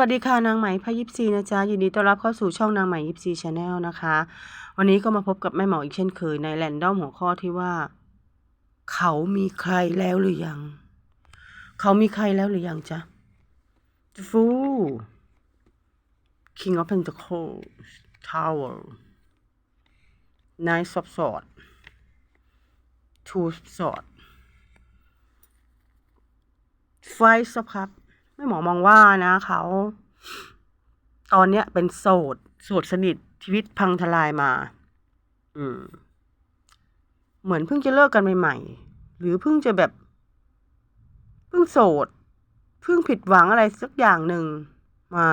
วัสดีค่ะนางไหมพายิปซีนะจ๊ะยินดีต้อนรับเข้าสู่ช่องนางไหมยิปซีชาแนลนะคะ วันนี้ก็มาพบกับแม่หมออีกเช่นเคยในแรนดอมหัวข้อที่ว่า เขามีใครแล้วหรือยัง เขามีใครแล้วหรือยังจ๊ะฟู King of Pentacles Tower Nine of Swords Two of Swords Five of Cups แม่หมอมองว่านะเขาตอนเนี้ยเป็นโสดโสดสนิทชีวิตพังทลายมา อืม เหมือนเพิ่งจะเลิกกันใหม่ๆ หรือเพิ่งจะแบบ เพิ่งโสด เพิ่งผิดหวังอะไรสักอย่างหนึ่งมา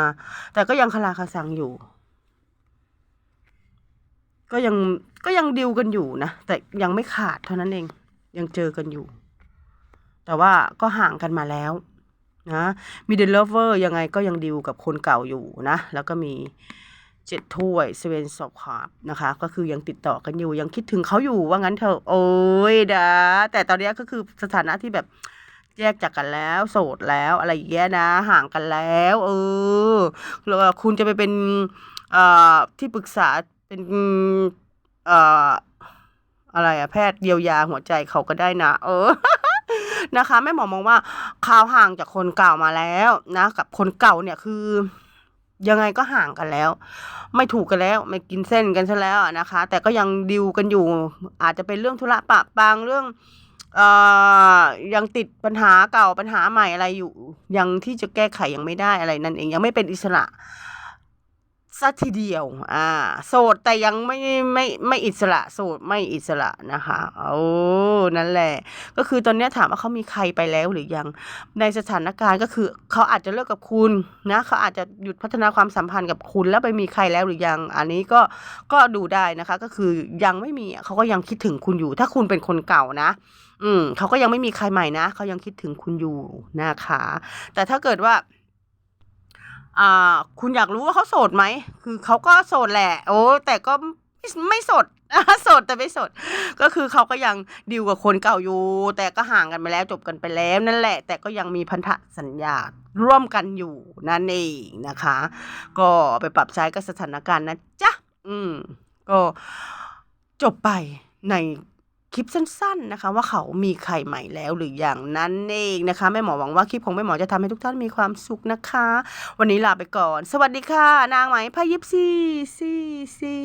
แต่ก็ยังคลาคาซังอยู่ ก็ยังก็ยังดิวกันอยู่นะ แต่ยังไม่ขาดเท่านั้นเอง ยังเจอกันอยู่ แต่ว่าก็ห่างกันมาแล้ว นะมี The Lover ยังไงก็ยังดิวกับคนเก่าอยู่นะ แล้วก็มีเจ็ดถ้วยเซเว่นสอบคาบนะคะ ก็คือยังติดต่อกันอยู่ยังคิดถึงเขาอยู่ว่างั้นเถอะโอ้ยดาแต่ตอนนี้ก็คือสถานะที่แบบแยกจากกันแล้ว โสดแล้วอะไรอย่างเงี้ยนะ ห่างกันแล้ว เออแล้วคุณจะไปเป็นเอ่อที่ปรึกษาเป็นเอ่ออะไรอะแพทย์เยียวยาหัวใจเขาก็ได้นะ เออ นะคะแม่หมอมองว่าข่าวห่างจากคนเก่ามาแล้วนะกับคนเก่าเนี่ยคือยังไงก็ห่างกันแล้ว ไม่ถูกกันแล้ว ไม่กินเส้นกันซะแล้วนะคะ แต่ก็ยังดิวกันอยู่ อาจจะเป็นเรื่องธุระปะปางเรื่องเอ่อยังติดปัญหาเก่าปัญหาใหม่อะไรอยู่ ยังที่จะแก้ไขยังไม่ได้อะไรนั่นเองยังไม่เป็นอิสระ สัทีเดียว อ่า โสดแต่ยังไม่ไม่ไม่อิสระ โสดไม่อิสระนะคะ โอ้นั่นแหละ ก็คือตอนนี้ถามว่าเขามีใครไปแล้วหรือยัง ในสถานการณ์ก็คือเขาอาจจะเลิกกับคุณนะ เขาอาจจะหยุดพัฒนาความสัมพันธ์กับคุณแล้วไปมีใครแล้วหรือยัง อันนี้ก็ก็ดูได้นะคะ ก็คือยังไม่มีเขาก็ยังคิดถึงคุณอยู่ ถ้าคุณเป็นคนเก่านะ อืมเขาก็ยังไม่มีใครใหม่นะ เขายังคิดถึงคุณอยู่นะคะ แต่ถ้าเกิดว่า อ่า คุณอยากรู้ว่าเขาโสดไหม คือเขาก็โสดแหละ โอ้แต่ก็ไม่ไม่โสดโสดแต่ไม่โสด ก็คือเขาก็ยังดิวกับคนเก่าอยู่ แต่ก็ห่างกันไปแล้วจบกันไปแล้วนั่นแหละ แต่ก็ยังมีพันธสัญญาร่วมกันอยู่นั่นเองนะคะ ก็ไปปรับใช้กับสถานการณ์นะจ๊ะ อืม ก็จบไปใน คลิปสั้นๆนะคะ ว่าเขามีใครใหม่แล้วหรืออย่างนั้นเองนะคะแม่หมอหวังว่าคลิปของแม่หมอจะทำให้ทุกท่านมีความสุขนะคะ วันนี้ลาไปก่อน สวัสดีค่ะ นางไหมพายิปซีซีซี